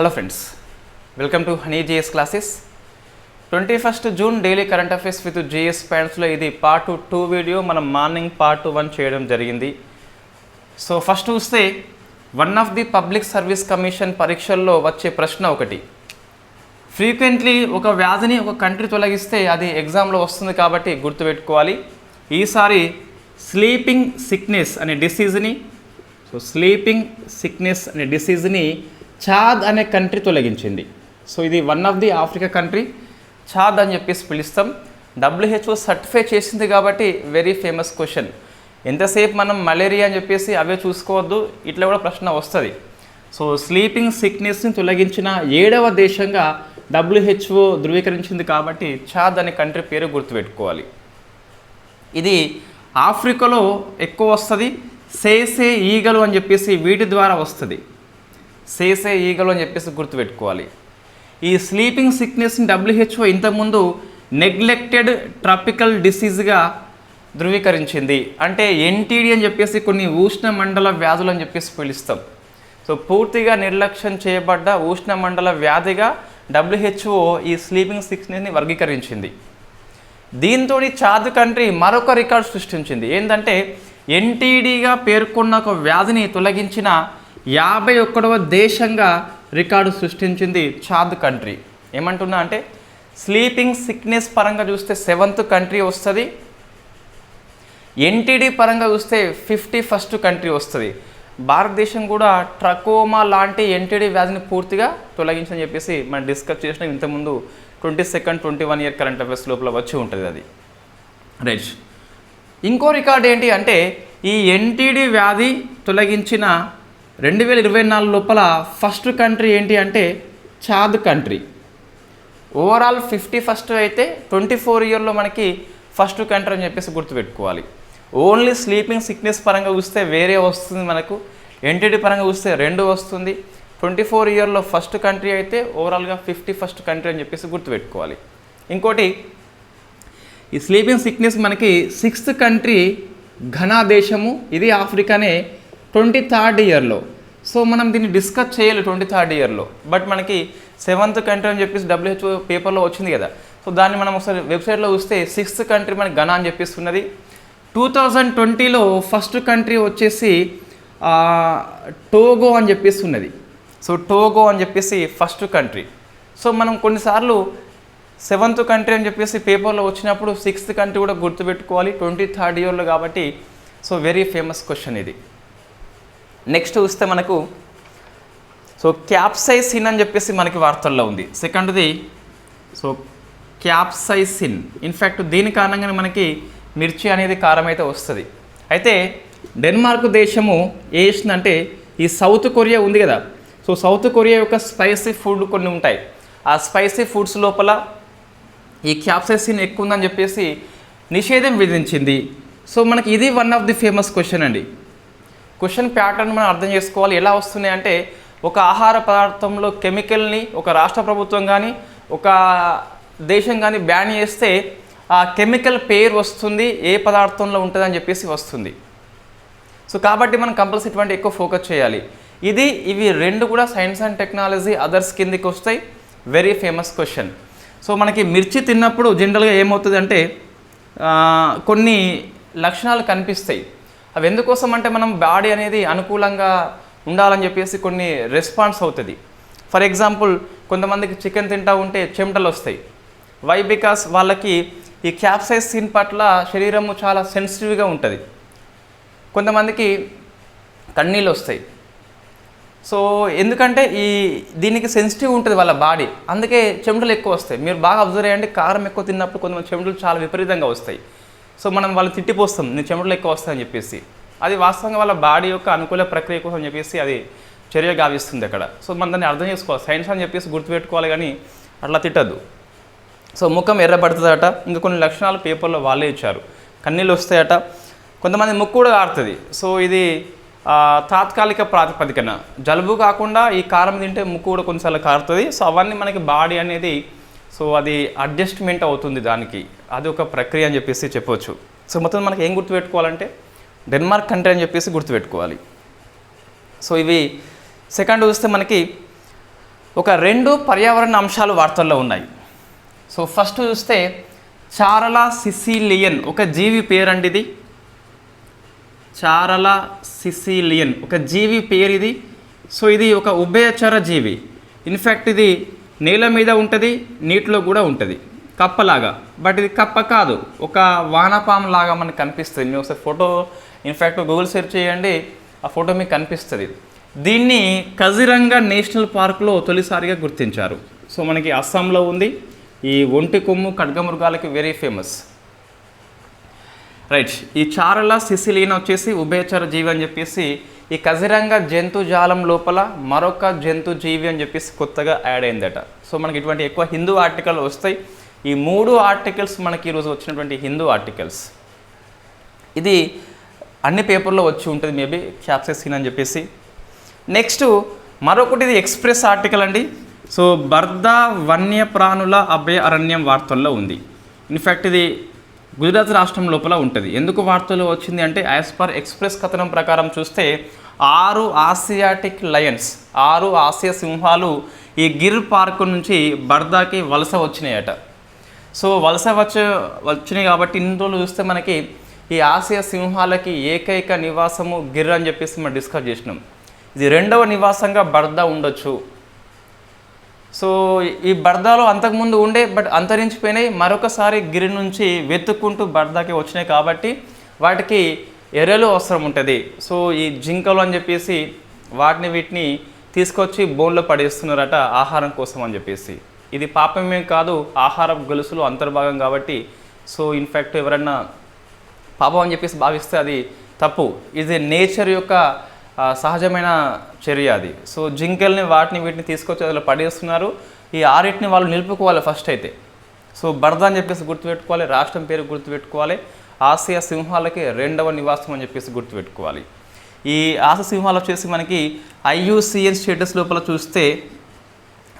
Hello friends welcome to honey GS classes twenty first June daily current affairs with GS ప్యాంట్స్లో ఇది part two video మనం morning part one చేయడం జరిగింది. So first చూస్తే one of the public service commission పరీక్షల్లో వచ్చే ప్రశ్న ఒకటి. Frequently ఒక వ్యాధిని ఒక కంట్రీ తొలగిస్తే అది ఎగ్జామ్లో వస్తుంది కాబట్టి గుర్తుపెట్టుకోవాలి. ఈసారి స్లీపింగ్ సిక్నెస్ అనే డిసీజ్ని సో స్లీపింగ్ సిక్నెస్ అనే డిసీజ్ని చాద్ అనే కంట్రీ తొలగించింది. సో ఇది one of the Africa country Chad అని చెప్పేసి పిలుస్తాం. డబ్ల్యూహెచ్ఓ సర్టిఫై చేసింది కాబట్టి వెరీ ఫేమస్ క్వశ్చన్ ఎంతసేపు మనం మలేరియా అని చెప్పేసి అవే చూసుకోవద్దు ఇట్లా కూడా ప్రశ్న వస్తుంది. సో స్లీపింగ్ సిక్నెస్ని తొలగించిన ఏడవ దేశంగా డబ్ల్యూహెచ్ఓ ధృవీకరించింది కాబట్టి చాద్ అనే కంట్రీ పేరు గుర్తుపెట్టుకోవాలి. ఇది ఆఫ్రికాలో ఎక్కువ వస్తుంది సేసే ఈగలు అని చెప్పేసి వీటి ద్వారా వస్తుంది. సేసే ఈగలు అని చెప్పేసి గుర్తుపెట్టుకోవాలి. ఈ స్లీపింగ్ సిక్నెస్ని డబ్ల్యూహెచ్ఓ ఇంతకుముందు నెగ్లెక్టెడ్ ట్రాపికల్ డిసీజ్గా ధృవీకరించింది. అంటే ఎన్టీడీ అని చెప్పేసి కొన్ని ఉష్ణ మండల వ్యాధులు అని చెప్పేసి పిలుస్తాం. సో పూర్తిగా నిర్లక్ష్యం చేయబడ్డ ఉష్ణ మండల వ్యాధిగా డబ్ల్యూహెచ్ఓ ఈ స్లీపింగ్ సిక్నెస్ని వర్గీకరించింది. దీంతో చాద్ కంట్రీ మరొక రికార్డు సృష్టించింది. ఏంటంటే ఎన్టీడీగా పేర్కొన్న ఒక వ్యాధిని తొలగించిన యాభై ఒక్కడవ దేశంగా రికార్డు సృష్టించింది చాద్ కంట్రీ. ఏమంటున్నా అంటే స్లీపింగ్ సిక్నెస్ పరంగా చూస్తే సెవెంత్ కంట్రీ వస్తుంది. ఎన్టీడీ పరంగా చూస్తే ఫిఫ్టీ ఫస్ట్ కంట్రీ వస్తుంది. భారతదేశం కూడా ట్రకోమా లాంటి ఎన్టీడీ వ్యాధిని పూర్తిగా తొలగించని చెప్పేసి మనం డిస్కస్ చేసిన. ఇంతకుముందు twenty second twenty one year current affairs లోపల వచ్చి ఉంటుంది అది. రైట్. ఇంకో రికార్డ్ ఏంటి అంటే ఈ ఎన్టీడీ వ్యాధి తొలగించిన రెండు వేల ఇరవై నాలుగు లోపల ఫస్ట్ కంట్రీ ఏంటి అంటే Chad country overall fifty first అయితే ట్వంటీ ఫోర్ ఇయర్లో మనకి ఫస్ట్ కంట్రీ అని చెప్పేసి గుర్తుపెట్టుకోవాలి. ఓన్లీ స్లీపింగ్ సిక్నెస్ పరంగా చూస్తే వేరే వస్తుంది మనకు. ఎన్టీడీ పరంగా చూస్తే రెండు వస్తుంది. ట్వంటీ ఫోర్ ఇయర్లో ఫస్ట్ కంట్రీ అయితే ఓవరాల్గా ఫిఫ్టీ ఫస్ట్ కంట్రీ అని చెప్పేసి గుర్తుపెట్టుకోవాలి. ఇంకోటి ఈ స్లీపింగ్ సిక్నెస్ మనకి సిక్స్త్ కంట్రీ ఘనా దేశము. ఇది ఆఫ్రికానే ట్వంటీ థర్డ్ ఇయర్లో. సో మనం దీన్ని డిస్కస్ చేయాలి ట్వంటీ థర్డ్ ఇయర్లో. బట్ మనకి సెవెంత్ కంట్రీ అని చెప్పేసి డబ్ల్యూహెచ్ఓ పేపర్లో వచ్చింది కదా. సో దాన్ని మనం ఒకసారి వెబ్సైట్లో చూస్తే సిక్స్త్ కంట్రీ మనకి ఘనా అని చెప్పిస్తున్నది టూ థౌజండ్ ట్వంటీలో ఫస్ట్ కంట్రీ వచ్చేసి టోగో అని చెప్పేసి ఉన్నది. సో టోగో అని చెప్పేసి ఫస్ట్ కంట్రీ. సో మనం కొన్నిసార్లు సెవెంత్ కంట్రీ అని చెప్పేసి పేపర్లో వచ్చినప్పుడు సిక్స్త్ కంట్రీ కూడా గుర్తుపెట్టుకోవాలి ట్వంటీ థర్డ్ ఇయర్లో కాబట్టి. సో వెరీ ఫేమస్ క్వశ్చన్ ఇది. నెక్స్ట్ చూస్తే మనకు సో క్యాప్సైసిన్ అని చెప్పేసి మనకి వార్తల్లో ఉంది. సెకండ్ది సో క్యాప్సైసిన్ ఇన్ఫ్యాక్ట్ దీని కారణంగానే మనకి మిర్చి అనేది కారం అయితే వస్తుంది. అయితే డెన్మార్క్ దేశము ఏ చేసిందంటే ఈ సౌత్ కొరియా ఉంది కదా. సో సౌత్ కొరియా యొక్క స్పైసీ ఫుడ్ కొన్ని ఉంటాయి. ఆ స్పైసీ ఫుడ్స్ లోపల ఈ క్యాప్సైసిన్ ఎక్కువ ఉందని చెప్పేసి నిషేధం విధించింది. సో మనకి ఇది one of the famous question అండి. క్వశ్చన్ ప్యాటర్న్ మనం అర్థం చేసుకోవాలి. ఎలా వస్తున్నాయి అంటే ఒక ఆహార పదార్థంలో కెమికల్ని ఒక రాష్ట్ర ప్రభుత్వం కానీ ఒక దేశం కానీ బ్యాన్ చేస్తే ఆ కెమికల్ పేరు వస్తుంది ఏ పదార్థంలో ఉంటుందని చెప్పేసి వస్తుంది. సో కాబట్టి మనం కంపల్సరీ ఇటువంటి ఎక్కువ ఫోకస్ చేయాలి. ఇది ఇవి రెండు కూడా సైన్స్ అండ్ టెక్నాలజీ అదర్స్ కిందికి వస్తాయి. వెరీ ఫేమస్ క్వశ్చన్ సో మనకి మిర్చి తిన్నప్పుడు జనరల్గా ఏమవుతుంది అంటే కొన్ని లక్షణాలు కనిపిస్తాయి. అవి ఎందుకోసం అంటే మనం బాడీ అనేది అనుకూలంగా ఉండాలని చెప్పేసి కొన్ని రెస్పాన్స్ అవుతుంది. ఫర్ ఎగ్జాంపుల్ కొంతమందికి చికెన్ తింటా ఉంటే చెమటలు వస్తాయి. వై బికాస్ వాళ్ళకి ఈ క్యాప్సైసిన్ పట్ల శరీరము చాలా సెన్సిటివ్గా ఉంటుంది. కొంతమందికి కన్నీళ్ళు వస్తాయి. సో ఎందుకంటే ఈ దీనికి సెన్సిటివ్ ఉంటుంది వాళ్ళ బాడీ అందుకే చెమటలు ఎక్కువ వస్తాయి. మీరు బాగా అబ్జర్వ్ చేయండి కారం ఎక్కువ తిన్నప్పుడు కొంతమంది చెమటలు చాలా విపరీతంగా వస్తాయి. సో మనం వాళ్ళు తిట్టిపోస్తాం నేను చెమటలు ఎక్కువ వస్తాయని చెప్పేసి. అది వాస్తవంగా వాళ్ళ బాడీ యొక్క అనుకూల ప్రక్రియ కోసం చెప్పేసి అది చర్య గావిస్తుంది అక్కడ. సో మనం దాన్ని అర్థం చేసుకోవాలి. సైన్స్ అని చెప్పేసి గుర్తుపెట్టుకోవాలి కానీ అట్లా తిట్టద్దు. సో ముఖం ఎర్రబడుతుందట. ఇంకా కొన్ని లక్షణాలు పేపర్లో వాళ్ళే ఇచ్చారు. కన్నీళ్ళు వస్తాయట. కొంతమంది ముక్కు కూడా కారుతుంది సో ఇది తాత్కాలిక ప్రాతిపదికన. జలుబు కాకుండా ఈ కారం తింటే ముక్కు కూడా కొన్నిసార్లు కారుతుంది. సో అవన్నీ మనకి బాడీ అనేది సో అది అడ్జస్ట్మెంట్ అవుతుంది దానికి. అది ఒక ప్రక్రియ అని చెప్పేసి చెప్పవచ్చు సో మొత్తం మనకి ఏం గుర్తుపెట్టుకోవాలంటే డెన్మార్క్ కంట్రీ అని చెప్పేసి గుర్తుపెట్టుకోవాలి. సో ఇవి సెకండ్ చూస్తే మనకి ఒక రెండు పర్యావరణ అంశాలు వార్తల్లో ఉన్నాయి. సో ఫస్ట్ చూస్తే చారల సిసిలియన్ ఒక జీవి పేరండి ఇది చారల సిసిలియన్ ఒక జీవి పేరు ఇది సో ఇది ఒక ఉభయచర జీవి. ఇన్ఫ్యాక్ట్ ఇది నేల మీద ఉంటుంది నీటిలో కూడా ఉంటుంది. కప్పలాగా. బట్ ఇది కప్ప కాదు. ఒక వానపాము లాగా మనకు కనిపిస్తుంది. మీరు ఒకసారి ఫోటో ఇన్ఫ్యాక్ట్ గూగుల్ సెర్చ్ చేయండి ఆ ఫోటో మీకు కనిపిస్తుంది. దీన్ని కజిరంగా నేషనల్ పార్క్లో తొలిసారిగా గుర్తించారు. సో మనకి అస్సాంలో ఉంది. ఈ ఒంటి కొమ్ము ఖడ్గమృగాలకి వెరీ ఫేమస్ రైట్ ఈ చారల సిసిలీన వచ్చేసి ఉభయచర జీవి అని చెప్పేసి ఈ కజిరంగ జంతుజాలం లోపల మరొక జంతు జీవి అని చెప్పేసి కొత్తగా యాడ్ అయిందట. సో మనకి ఇటువంటి ఎక్కువ హిందూ ఆర్టికల్ వస్తాయి. ఈ మూడు ఆర్టికల్స్ మనకి ఈరోజు వచ్చినటువంటి హిందూ ఆర్టికల్స్. ఇది అన్ని పేపర్లో వచ్చి ఉంటుంది మేబీ క్యాప్సెసిన్ అని చెప్పేసి. నెక్స్ట్ మరొకటి ఇది ఎక్స్ప్రెస్ ఆర్టికల్ అండి. సో బర్దా వన్యప్రాణుల అభయారణ్యం వార్తల్లో ఉంది. ఇన్ఫ్యాక్ట్ ఇది గుజరాత్ రాష్ట్రం లోపల ఉంటుంది. ఎందుకు వార్తలు వచ్చింది అంటే యాజ్ పర్ ఎక్స్ప్రెస్ కథనం ప్రకారం చూస్తే ఆరు ఆసియాటిక్ లయన్స్ ఆరు ఆసియా సింహాలు ఈ గిర్ పార్క్ నుంచి బర్దాకి వలస వచ్చినాయట. సో వలస వచ్చ వచ్చినాయి కాబట్టి ఇన్ని రోజులు చూస్తే మనకి ఈ ఆసియా సింహాలకి ఏకైక నివాసము గిర్ అని చెప్పేసి మనం డిస్కస్ చేసినాం. ఇది రెండవ నివాసంగా బర్దా ఉండొచ్చు. సో ఈ బర్దాలో అంతకుముందు ఉండే బట్ అంతరించిపోయినాయి. మరొకసారి గిరి నుంచి వెతుక్కుంటూ బర్దాకి వచ్చినాయి కాబట్టి వాటికి ఎర్రలు అవసరం ఉంటుంది. సో ఈ జింకలు అని చెప్పేసి వాటిని వీటిని తీసుకొచ్చి బోన్లో పడేస్తున్నారట ఆహారం కోసం అని చెప్పేసి. ఇది పాపమేం కాదు ఆహార గొలుసులో అంతర్భాగం కాబట్టి. సో ఇన్ఫ్యాక్ట్ ఎవరన్నా పాపం అని చెప్పేసి భావిస్తే అది తప్పు. ఇది నేచర్ యొక్క సహజమైన చర్య అది. సో జింకల్ని వాటిని వీటిని తీసుకొచ్చి అందులో పడేస్తున్నారు. ఈ ఆరిటిని వాళ్ళు నిలుపుకోవాలి ఫస్ట్ అయితే. సో బర్ద అని చెప్పేసి గుర్తుపెట్టుకోవాలి. రాష్ట్రం పేరు గుర్తుపెట్టుకోవాలి. ఆసియా సింహాలకి రెండవ నివాసం అని చెప్పేసి గుర్తుపెట్టుకోవాలి. ఈ ఆసియా సింహాలు వచ్చేసి మనకి ఐయుసిఎన్ స్టేటస్ లోపల చూస్తే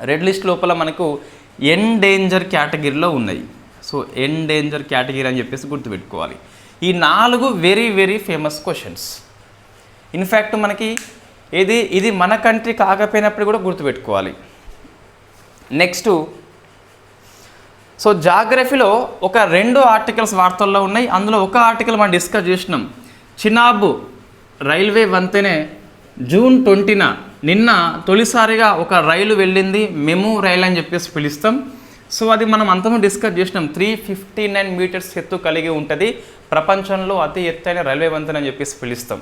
రెడ్ లిస్ట్ లోపల మనకు ఎన్ డేంజర్ కేటగిరీలో ఉన్నాయి. సో ఎన్ డేంజర్ కేటగిరీ అని చెప్పేసి గుర్తుపెట్టుకోవాలి. ఈ నాలుగు very very famous questions in fact మనకి ఇది ఇది మన కంట్రీ కాకపోయినప్పుడు కూడా గుర్తుపెట్టుకోవాలి. నెక్స్ట్ సో జాగ్రఫీలో ఒక రెండు ఆర్టికల్స్ వార్తల్లో ఉన్నాయి. అందులో ఒక ఆర్టికల్ మనం డిస్కస్ చేసినాం. చినాబు రైల్వే వంతెనే జూన్ ట్వంటీన నిన్న తొలిసారిగా ఒక రైలు వెళ్ళింది. మెము రైలు అని చెప్పేసి పిలుస్తాం. సో అది మనం అంతము డిస్కస్ చేసినాం. త్రీ ఫిఫ్టీ నైన్ మీటర్స్ ఎత్తు కలిగి ఉంటుంది. ప్రపంచంలో అతి ఎత్తైన రైల్వే వంతెన అని చెప్పేసి పిలుస్తాం.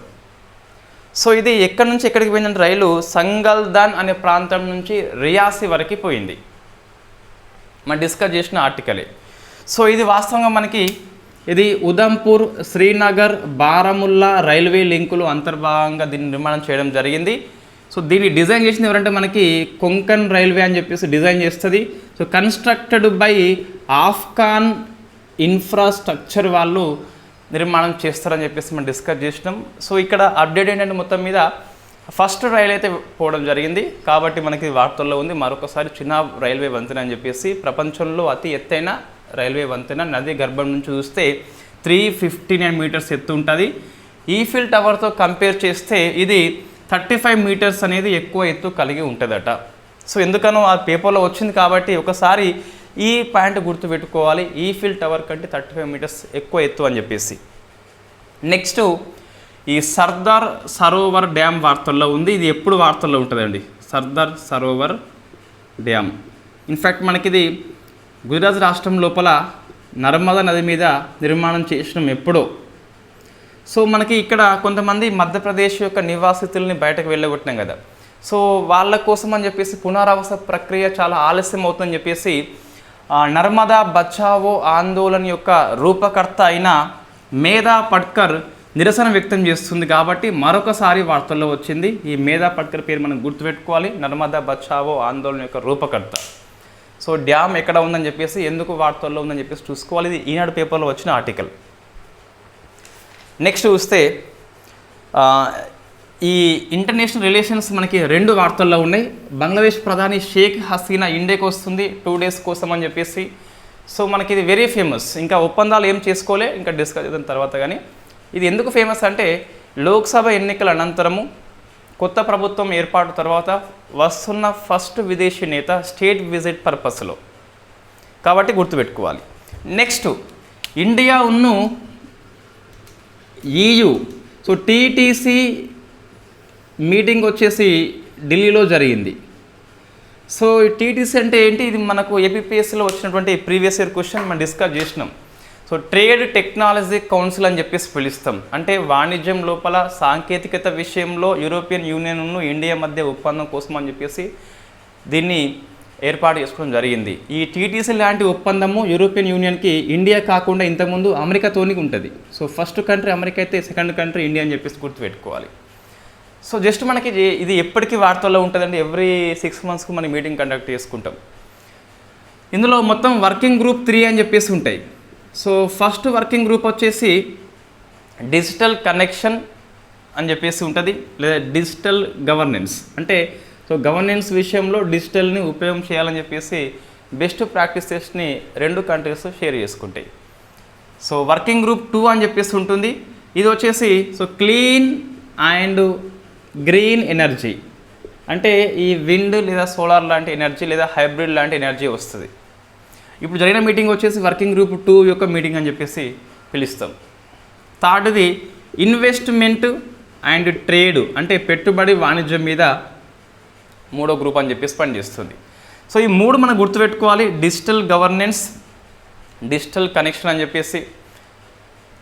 సో ఇది ఎక్కడి నుంచి ఎక్కడికి పోయిందంటే రైలు సంగల్దాన్ అనే ప్రాంతం నుంచి రియాసి వరకు పోయింది. మనం డిస్కస్ చేసిన ఆర్టికలే. సో ఇది వాస్తవంగా మనకి ఇది ఉదంపూర్ శ్రీనగర్ బారాముల్లా రైల్వే లింకులు అంతర్భాగంగా దీన్ని నిర్మాణం చేయడం జరిగింది. సో దీన్ని డిజైన్ చేసింది ఎవరంటే మనకి కొంకన్ రైల్వే అని చెప్పేసి డిజైన్ చేస్తుంది. So constructed by Afghan infrastructure వాళ్ళు నిర్మాణం చేస్తారని చెప్పేసి మనం డిస్కస్ చేసినాం. సో ఇక్కడ అప్డేట్ ఏంటంటే మొత్తం మీద ఫస్ట్ రైలు అయితే పోవడం జరిగింది. కాబట్టి మనకి వార్తల్లో ఉంది మరొకసారి చిన్న రైల్వే వంతెన అని చెప్పేసి ప్రపంచంలో అతి ఎత్తైన రైల్వే వంతెన నది గర్భం నుంచి చూస్తే త్రీ ఫిఫ్టీ నైన్ మీటర్స్ ఎత్తు ఉంటుంది. ఈఫిల్ టవర్తో కంపేర్ చేస్తే ఇది థర్టీ ఫైవ్ మీటర్స్ అనేది ఎక్కువ ఎత్తు కలిగి ఉంటుందట. సో ఎందుకనో ఆ పేపర్లో వచ్చింది కాబట్టి ఒకసారి ఈ పాయింట్ గుర్తుపెట్టుకోవాలి. ఈఫిల్ టవర్ కంటే థర్టీ ఫైవ్ మీటర్స్ ఎక్కువ ఎత్తు అని చెప్పేసి. నెక్స్ట్ ఈ సర్దార్ సరోవర్ డ్యామ్ వార్తల్లో ఉంది. ఇది ఎప్పుడు వార్తల్లో ఉంటుందండి? Sardar Sarovar dam in fact మనకిది Gujarat రాష్ట్రం లోపల నర్మదా నది మీద నిర్మాణం చేసినాం ఎప్పుడో. సో మనకి ఇక్కడ కొంతమంది మధ్యప్రదేశ్ యొక్క నివాసితుల్ని బయటకు వెళ్ళగొట్టినాం కదా. సో వాళ్ళ కోసం అని చెప్పేసి పునరావాస ప్రక్రియ చాలా ఆలస్యం అవుతుందని చెప్పేసి నర్మదా బచావో ఆందోళన యొక్క రూపకర్త అయిన మేధా పట్కర్ నిరసన వ్యక్తం చేస్తుంది కాబట్టి మరొకసారి వార్తల్లో వచ్చింది. ఈ మేధా పట్కర్ పేరు మనం గుర్తుపెట్టుకోవాలి. నర్మదా బచావో ఆందోళన యొక్క రూపకర్త. సో డ్యామ్ ఎక్కడ ఉందని చెప్పేసి ఎందుకు వార్తల్లో ఉందని చెప్పేసి చూసుకోవాలి. ఇది ఈనాడు పేపర్లో వచ్చిన ఆర్టికల్. నెక్స్ట్ చూస్తే ఈ ఇంటర్నేషనల్ రిలేషన్స్ మనకి రెండు వార్తల్లో ఉన్నాయి. బంగ్లాదేశ్ ప్రధాని షేక్ హసీనా ఇండియాకి వస్తుంది టూ డేస్ కోసం అని చెప్పేసి. సో మనకి ఇది వెరీ ఫేమస్ ఇంకా ఒప్పందాలు ఏం చేసుకోలే ఇంకా డిస్కస్ చేద్దాం తర్వాత కానీ. ఇది ఎందుకు ఫేమస్ అంటే లోక్సభ ఎన్నికల అనంతరము కొత్త ప్రభుత్వం ఏర్పాటు తర్వాత వస్తున్న ఫస్ట్ విదేశీ నేత స్టేట్ విజిట్ పర్పస్లో కాబట్టి గుర్తుపెట్టుకోవాలి. నెక్స్ట్ ఇండియా ఉన్ను ఈయు సో టీటీసీ మీటింగ్ వచ్చేసి ఢిల్లీలో జరిగింది. సో ఈ టీటీసీ అంటే ఏంటి? ఇది మనకు ఏపీపీఎస్సీలో వచ్చినటువంటి ప్రీవియస్ ఇయర్ క్వశ్చన్ మనం డిస్కస్ చేసినాం. సో ట్రేడ్ టెక్నాలజీ కౌన్సిల్ అని చెప్పేసి పిలుస్తాం. అంటే వాణిజ్యం లోపల సాంకేతికత విషయంలో యూరోపియన్ యూనియన్ను ఇండియా మధ్య ఒప్పందం కోసం అని చెప్పేసి దీన్ని ఏర్పాటు చేసుకోవడం జరిగింది. ఈ టీటీసీ లాంటి ఒప్పందము యూరోపియన్ యూనియన్కి ఇండియా కాకుండా ఇంతకుముందు అమెరికాతోని ఉంటుంది. సో ఫస్ట్ కంట్రీ అమెరికా అయితే సెకండ్ కంట్రీ ఇండియా అని చెప్పేసి గుర్తుపెట్టుకోవాలి. సో జస్ట్ మనకి ఇది- ఇది ఎప్పటికీ వార్తల్లో ఉంటుందండి. ఎవ్రీ సిక్స్ మంత్స్కి మనం మీటింగ్ కండక్ట్ చేసుకుంటాం. ఇందులో మొత్తం వర్కింగ్ గ్రూప్ త్రీ అని చెప్పేసి ఉంటాయి. సో ఫస్ట్ వర్కింగ్ గ్రూప్ వచ్చేసి డిజిటల్ కనెక్షన్ అని చెప్పేసి ఉంటుంది. లేదా డిజిటల్ గవర్నెన్స్ అంటే సో గవర్నెన్స్ విషయంలో డిజిటల్ని ఉపయోగం చేయాలని చెప్పేసి బెస్ట్ ప్రాక్టీసెస్ని రెండు కంట్రీస్ షేర్ చేసుకుంటాయి. సో వర్కింగ్ గ్రూప్ టూ అని చెప్పేసి ఉంటుంది. ఇది వచ్చేసి so clean and green energy. అంటే ఈ విండ్ లేదా సోలార్ లాంటి ఎనర్జీ లేదా హైబ్రిడ్ లాంటి ఎనర్జీ వస్తుంది. ఇప్పుడు జరిగిన మీటింగ్ వచ్చేసి వర్కింగ్ గ్రూప్ టూ యొక్క మీటింగ్ అని చెప్పేసి పిలుస్తాం. థర్డ్ది ఇన్వెస్ట్మెంట్ అండ్ ట్రేడ్ అంటే పెట్టుబడి వాణిజ్యం మీద మూడో గ్రూప్ అని చెప్పేసి పనిచేస్తుంది. సో ఈ మూడు మనం గుర్తుపెట్టుకోవాలి డిజిటల్ గవర్నెన్స్ డిజిటల్ కనెక్షన్ అని చెప్పేసి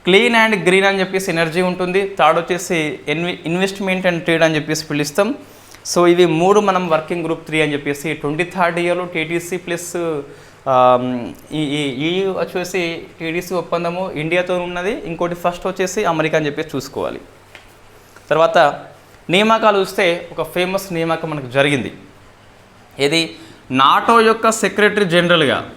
క్లీన్ అండ్ గ్రీన్ అని చెప్పేసి ఎనర్జీ ఉంటుంది. థర్డ్ వచ్చేసి ఎన్వి ఇన్వెస్ట్మెంట్ అండ్ ట్రేడ్ అని చెప్పేసి పిలుస్తాం. సో ఇవి మూడు మనం వర్కింగ్ గ్రూప్ త్రీ అని చెప్పేసి ట్వంటీ థర్డ్ ఇయర్లో టీటీసీ ప్లస్ ఈ ఈ- ఈ వచ్చేసి టీడీసీ ఒప్పందము ఇండియాతో ఉన్నది. ఇంకోటి ఫస్ట్ వచ్చేసి అమెరికా అని చెప్పేసి చూసుకోవాలి. తర్వాత నియామకాలు చూస్తే ఒక ఫేమస్ నియామకం మనకు జరిగింది. ఇది నాటో యొక్క సెక్రటరీ జనరల్గా.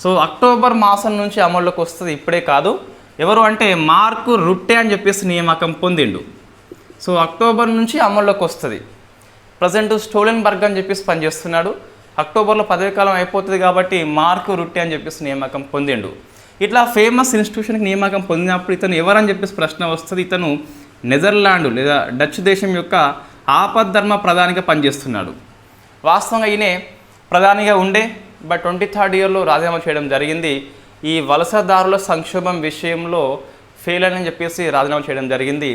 సో అక్టోబర్ మాసం నుంచి అమల్లోకి వస్తుంది. ఇప్పుడే కాదు. ఎవరు అంటే మార్కు రుట్టే అని చెప్పేసి నియామకం పొందిండు. సో అక్టోబర్ నుంచి అమల్లోకి వస్తుంది. ప్రజెంట్ స్టోలెన్ బర్గ్ అని చెప్పేసి పనిచేస్తున్నాడు. అక్టోబర్లో పదవి కాలం అయిపోతుంది కాబట్టి మార్కు రుట్టే అని చెప్పేసి నియామకం పొందిండు. ఇట్లా ఫేమస్ ఇన్స్టిట్యూషన్కి నియామకం పొందినప్పుడు ఇతను ఎవరని చెప్పేసి ప్రశ్న వస్తుంది. ఇతను నెదర్లాండ్ లేదా డచ్ దేశం యొక్క ఆపద్ధర్మ ప్రధానిగా పనిచేస్తున్నాడు. వాస్తవంగా ఈయనే ప్రధానిగా ఉండే బట్ ట్వంటీ థర్డ్ ఇయర్లో రాజీనామా చేయడం జరిగింది. ఈ వలసదారుల సంక్షోభం విషయంలో ఫెయిల్ అని చెప్పేసి రాజీనామా చేయడం జరిగింది.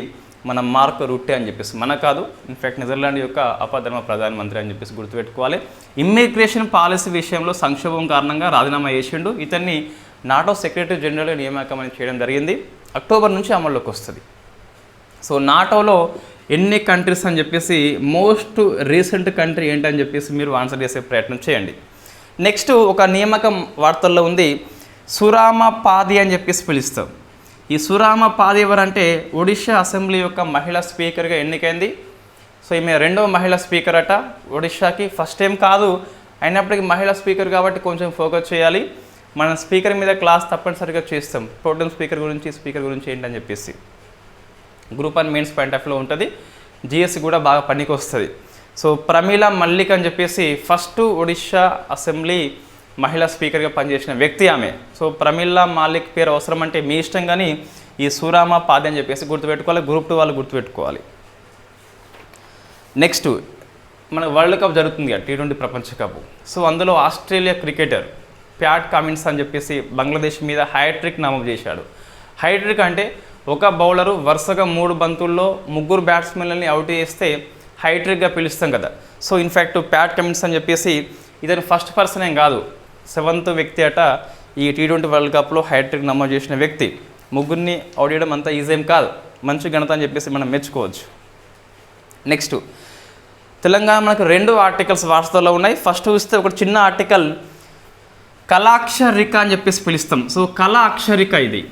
మన మార్క్ రుట్టే అని చెప్పేసి. మన కాదు ఇన్ఫ్యాక్ట్ నెదర్లాండ్ యొక్క అపధర్మ ప్రధానమంత్రి అని చెప్పేసి గుర్తుపెట్టుకోవాలి. ఇమ్మిగ్రేషన్ పాలసీ విషయంలో సంక్షోభం కారణంగా రాజీనామా చేసిండు. ఇతన్ని నాటో సెక్రటరీ జనరల్ నియామకం అని చేయడం జరిగింది. అక్టోబర్ నుంచి అమల్లోకి వస్తుంది. సో నాటోలో ఎన్ని కంట్రీస్ అని చెప్పేసి మోస్ట్ రీసెంట్ కంట్రీ ఏంటని చెప్పేసి మీరు ఆన్సర్ చేసే ప్రయత్నం చేయండి. నెక్స్ట్ ఒక నియామకం వార్తల్లో ఉంది. సురామ పాది అని చెప్పేసి పిలుస్తాం. ఈ సురామ పాది ఎవరంటే ఒడిషా అసెంబ్లీ యొక్క మహిళా స్పీకర్గా ఎన్నికైంది. సో ఈమె రెండవ మహిళా స్పీకర్ అట. ఒడిషాకి ఫస్ట్ టైం కాదు. అయినప్పటికీ మహిళా స్పీకర్ కాబట్టి కొంచెం ఫోకస్ చేయాలి. మనం స్పీకర్ మీద క్లాస్ తప్పనిసరిగా చేస్తాం. టోటల్ స్పీకర్ గురించి స్పీకర్ గురించి ఏంటని చెప్పేసి. గ్రూప్ అండ్ మెయిన్స్ పాయింట్ ఆఫ్లో ఉంటుంది. జిఎస్సి కూడా బాగా పనికి వస్తుంది. సో ప్రమీల మల్లిక్ అని చెప్పేసి ఫస్ట్ ఒడిషా అసెంబ్లీ మహిళా స్పీకర్గా పనిచేసిన వ్యక్తి ఆమె. సో ప్రమీల మాలిక్ పేరు అవసరం అంటే మీ ఇష్టం కానీ ఈ సూరామ పాది అని చెప్పేసి గుర్తుపెట్టుకోవాలి గ్రూప్ టూ వాళ్ళు గుర్తుపెట్టుకోవాలి. నెక్స్ట్ మన వరల్డ్ కప్ జరుగుతుంది టీ ట్వంటీ ప్రపంచ కప్. సో అందులో ఆస్ట్రేలియా క్రికెటర్ ప్యాట్ కామిన్స్ అని చెప్పేసి బంగ్లాదేశ్ మీద హైట్రిక్ నమోదు చేశాడు. హైట్రిక్ అంటే ఒక బౌలరు వరుసగా మూడు బంతుల్లో ముగ్గురు బ్యాట్స్మెన్లని అవుట్ చేస్తే హైట్రిక్గా పిలుస్తాం కదా. సో ఇన్ఫ్యాక్ట్ ప్యాట్ కమిన్స్ అని చెప్పేసి ఇతను ఫస్ట్ పర్సన్ ఏం కాదు. సెవెంత్ వ్యక్తి అట ఈ టీ ట్వంటీ వరల్డ్ కప్లో హ్యాట్రిక్ నమోదు చేసిన వ్యక్తి. ముగ్గురిని అవుట్ చేయడం అంత ఈజీ ఏం కాదు. మంచి ఘనత అని చెప్పేసి మనం మెచ్చుకోవచ్చు. నెక్స్ట్ తెలంగాణ మనకు రెండు ఆర్టికల్స్ వార్తల్లో ఉన్నాయి. ఫస్ట్ చూస్తే ఒక చిన్న ఆర్టికల్ కళాక్షరిక అని చెప్పేసి పిలుస్తాం. సో కళాక్షరిక ఇది.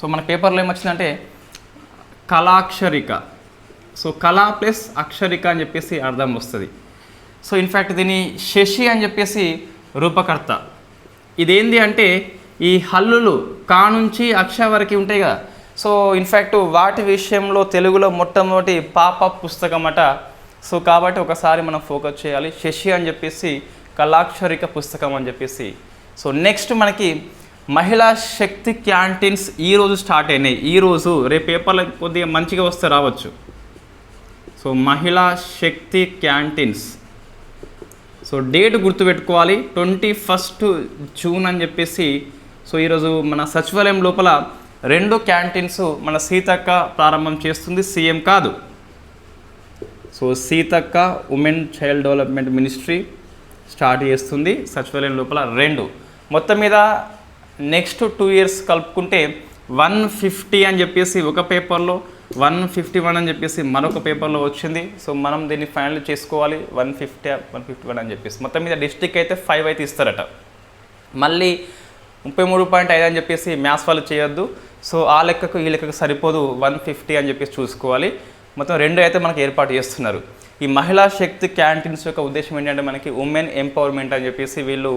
సో మన పేపర్లో ఏమొచ్చిందంటే కళాక్షరిక. సో కళా ప్లస్ అక్షరిక అని చెప్పేసి అర్థం వస్తుంది. సో ఇన్ఫ్యాక్ట్ దీని శశి అని చెప్పేసి రూపకర్త. ఇదేంది అంటే ఈ హల్లులు కా నుంచి అక్ష వరకు ఉంటాయి కదా. సో ఇన్ఫ్యాక్ట్ వాటి విషయంలో తెలుగులో మొట్టమొదటి పాప పుస్తకం అట సో కాబట్టి ఒకసారి మనం ఫోకస్ చేయాలి. శశి అని చెప్పేసి కళాక్షరిక పుస్తకం అని చెప్పేసి. సో నెక్స్ట్ మనకి మహిళా శక్తి క్యాంటీన్స్ ఈ రోజు స్టార్ట్ అయినాయి. ఈ రోజు రేపు పేపర్లో కొద్దిగా మంచిగా వస్తే రావచ్చు. So Mahila Shakti canteens. So date గుర్తుపెట్టుకోవాలి ట్వంటీ ఫస్ట్ జూన్ అని చెప్పేసి. సో ఈరోజు మన సచివాలయం లోపల రెండు క్యాంటీన్స్ మన సీతక్క ప్రారంభం చేస్తుంది సీఎం కాదు. So Seethakka women child development ministry start చేస్తుంది సచివాలయం లోపల రెండు. మొత్తం మీద నెక్స్ట్ టూ ఇయర్స్ కలుపుకుంటే వన్ ఫిఫ్టీ అని చెప్పేసి ఒక పేపర్లో వన్ ఫిఫ్టీ వన్ అని చెప్పేసి మరొక పేపర్లో వచ్చింది. సో మనం దీన్ని ఫైనల్ చేసుకోవాలి. One fifty one fifty one అని చెప్పేసి. మొత్తం మీద డిస్టిక్ అయితే ఫైవ్ అయితే ఇస్తారట. మళ్ళీ ముప్పై మూడు పాయింట్ ఐదు అని చెప్పేసి మ్యాథ్స్ వాళ్ళు చేయొద్దు. సో ఆ లెక్కకు ఈ లెక్కకు సరిపోదు వన్ ఫిఫ్టీ అని చెప్పేసి చూసుకోవాలి. మొత్తం రెండు అయితే మనకు ఏర్పాటు చేస్తున్నారు. ఈ మహిళా శక్తి క్యాంటీన్స్ యొక్క ఉద్దేశం ఏంటంటే మనకి ఉమెన్ ఎంపవర్మెంట్ అని చెప్పేసి వీళ్ళు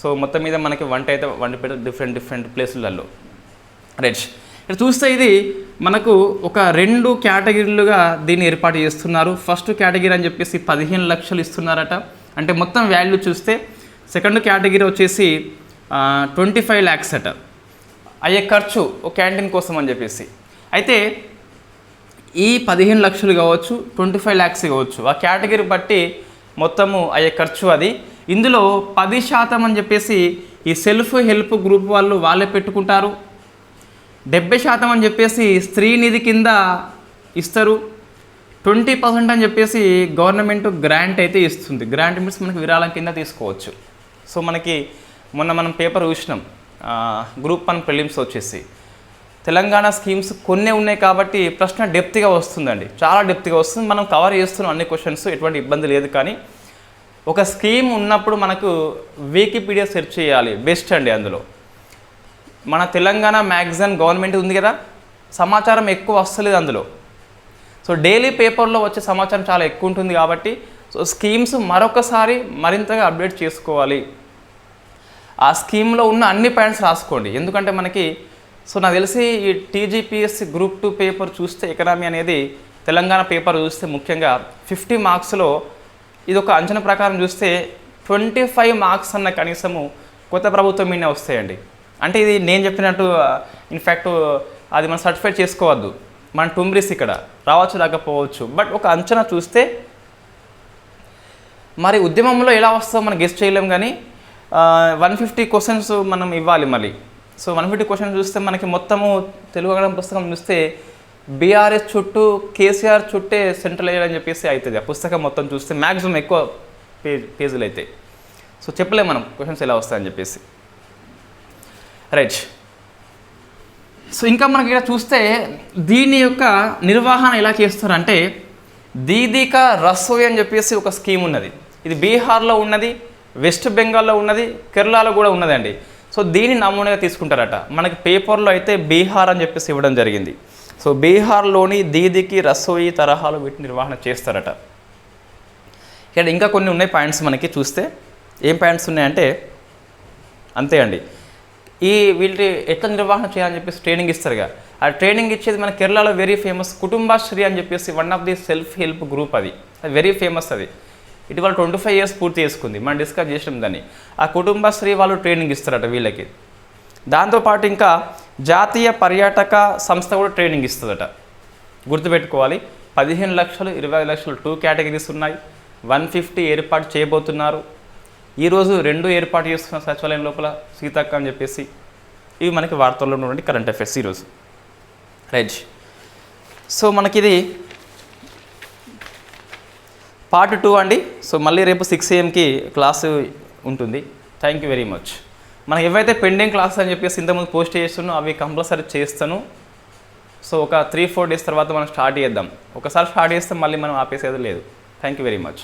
సో మొత్తం మీద మనకి వంట అయితే వంట పెడతారు డిఫరెంట్ డిఫరెంట్ ప్లేసులలో. రెడ్స్ ఇక్కడ చూస్తే ఇది మనకు ఒక రెండు కేటగిరీలుగా దీన్ని ఏర్పాటు చేస్తున్నారు. ఫస్ట్ కేటగిరీ అని చెప్పేసి పదిహేను లక్షలు ఇస్తున్నారట. అంటే మొత్తం వాల్యూ చూస్తే సెకండ్ కేటగిరీ వచ్చేసి ట్వంటీ ఫైవ్ ల్యాక్స్ అట. అయ్యే ఖర్చు ఒక క్యాంటీన్ కోసం అని చెప్పేసి. అయితే ఈ పదిహేను లక్షలు కావచ్చు ట్వంటీ ఫైవ్ ల్యాక్స్ కావచ్చు ఆ కేటగిరీ బట్టి మొత్తము అయ్యే ఖర్చు అది. ఇందులో పది శాతం అని చెప్పేసి ఈ సెల్ఫ్ హెల్ప్ గ్రూప్ వాళ్ళు వాళ్ళే పెట్టుకుంటారు. డెబ్బై శాతం అని చెప్పేసి స్త్రీ నిధి కింద ఇస్తారు. ట్వంటీ పర్సెంట్ అని చెప్పేసి గవర్నమెంట్ గ్రాంట్ అయితే ఇస్తుంది. గ్రాంట్ మీన్స్ మనకి విరాళం కింద తీసుకోవచ్చు. సో మనకి మొన్న మనం పేపర్ చూసినాం. గ్రూప్ వన్ ప్రిలిమ్స్ వచ్చేసి. తెలంగాణ స్కీమ్స్ కొన్ని ఉన్నాయి కాబట్టి ప్రశ్న డెప్త్గా వస్తుందండి. చాలా డెప్త్గా వస్తుంది. మనం కవర్ చేస్తున్నాం అన్ని క్వశ్చన్స్. ఎటువంటి ఇబ్బంది లేదు కానీ ఒక స్కీమ్ ఉన్నప్పుడు మనకు వికీపీడియా సెర్చ్ చేయాలి. బెస్ట్ అండి అందులో. మన తెలంగాణ మ్యాగజైన్ గవర్నమెంట్ ఉంది కదా సమాచారం ఎక్కువ వస్తలేదు అందులో. సో డైలీ పేపర్లో వచ్చే సమాచారం చాలా ఎక్కువ ఉంటుంది కాబట్టి సో స్కీమ్స్ మరొకసారి మరింతగా అప్డేట్ చేసుకోవాలి. ఆ స్కీమ్లో ఉన్న అన్ని పాయింట్స్ రాసుకోండి. ఎందుకంటే మనకి సో నాకు తెలిసి ఈ టీజీపీఎస్సీ గ్రూప్ టూ పేపర్ చూస్తే ఎకనామీ అనేది తెలంగాణ పేపర్ చూస్తే ముఖ్యంగా ఫిఫ్టీ మార్క్స్లో ఇది ఒక అంచనా ప్రకారం చూస్తే ట్వంటీ ఫైవ్ మార్క్స్ అన్న కనీసము కొత్త ప్రభుత్వం మీదనే వస్తాయండి. అంటే ఇది నేను చెప్పినట్టు ఇన్ఫ్యాక్ట్ అది మనం సర్టిఫై చేసుకోవద్దు. మన టుంబ్రిస్ ఇక్కడ రావచ్చు రాకపోవచ్చు. బట్ ఒక అంచనా చూస్తే మరి ఉద్యమంలో ఎలా వస్తుందో మనం గెస్ట్ చేయలేం కానీ వన్ ఫిఫ్టీ క్వశ్చన్స్ మనం ఇవ్వాలి మళ్ళీ. సో వన్ ఫిఫ్టీ క్వశ్చన్స్ చూస్తే మనకి మొత్తము తెలుగు అగడం పుస్తకం చూస్తే బీఆర్ఎస్ చుట్టూ కేసీఆర్ చుట్టే సెంట్రల్ అని చెప్పేసి అవుతుంది. ఆ పుస్తకం మొత్తం చూస్తే మ్యాక్సిమం ఎక్కువ పేజ్ పేజీలు అవుతాయి సో చెప్పలేము మనం క్వశ్చన్స్ ఎలా వస్తాయని చెప్పేసి. రైట్ సో ఇంకా మనకి ఇక్కడ చూస్తే దీని యొక్క నిర్వహణ ఎలా చేస్తారంటే దీదిక రసోయ్ అని చెప్పేసి ఒక స్కీమ్ ఉన్నది. ఇది బీహార్లో ఉన్నది వెస్ట్ బెంగాల్లో ఉన్నది కేరళలో కూడా ఉన్నదండి. సో దీన్ని నమూనాగా తీసుకుంటారట. మనకి పేపర్లో అయితే బీహార్ అని చెప్పేసి ఇవ్వడం జరిగింది. సో బీహార్లోని దీదికి రసోయి తరహాలు వీటిని నిర్వహణ చేస్తారట. ఇక్కడ ఇంకా కొన్ని ఉన్నాయి పాయింట్స్ మనకి చూస్తే. ఏం పాయింట్స్ ఉన్నాయంటే అంతే అండి. ఈ వీళ్ళకి ఎట్లా నిర్వహణ చేయాలని చెప్పేసి ట్రైనింగ్ ఇస్తారుగా. ఆ ట్రైనింగ్ ఇచ్చేది మన కేరళలో వెరీ ఫేమస్ కుటుంబాశ్రీ అని చెప్పేసి one of the self help group అది. అది వెరీ ఫేమస్ అది. ఇటీవల ట్వంటీ ఫైవ్ ఇయర్స్ పూర్తి చేసుకుంది. మనం డిస్కస్ చేసినాం దాన్ని. ఆ కుటుంబశ్రీ వాళ్ళు ట్రైనింగ్ ఇస్తారట వీళ్ళకి. దాంతోపాటు ఇంకా జాతీయ పర్యాటక సంస్థ కూడా ట్రైనింగ్ ఇస్తుందట. గుర్తుపెట్టుకోవాలి. పదిహేను లక్షలు ఇరవై లక్షలు టూ కేటగిరీస్ ఉన్నాయి. వన్ ఫిఫ్టీ ఏర్పాటు చేయబోతున్నారు. ఈరోజు రెండు ఏర్పాటు చేసుకున్న సచివాలయం లోపల సీతక్క అని చెప్పేసి ఇవి మనకి వార్తల్లో ఉన్నటువంటి కరెంట్ అఫైర్స్ ఈరోజు రైట్ సో మనకిది పార్ట్ టూ అండి. సో మళ్ళీ రేపు సిక్స్ ఏఎంకి క్లాసు ఉంటుంది. థ్యాంక్ యూ వెరీ మచ్ మనకి ఏవైతే పెండింగ్ క్లాస్ అని చెప్పేసి ఇంతకుముందు పోస్ట్ చేస్తున్నాను అవి కంపల్సరీ చేస్తాను. సో ఒక త్రీ ఫోర్ డేస్ తర్వాత మనం స్టార్ట్ చేద్దాం. ఒకసారి స్టార్ట్ చేస్తే మళ్ళీ మనం ఆపేసేది లేదు. Thank you very much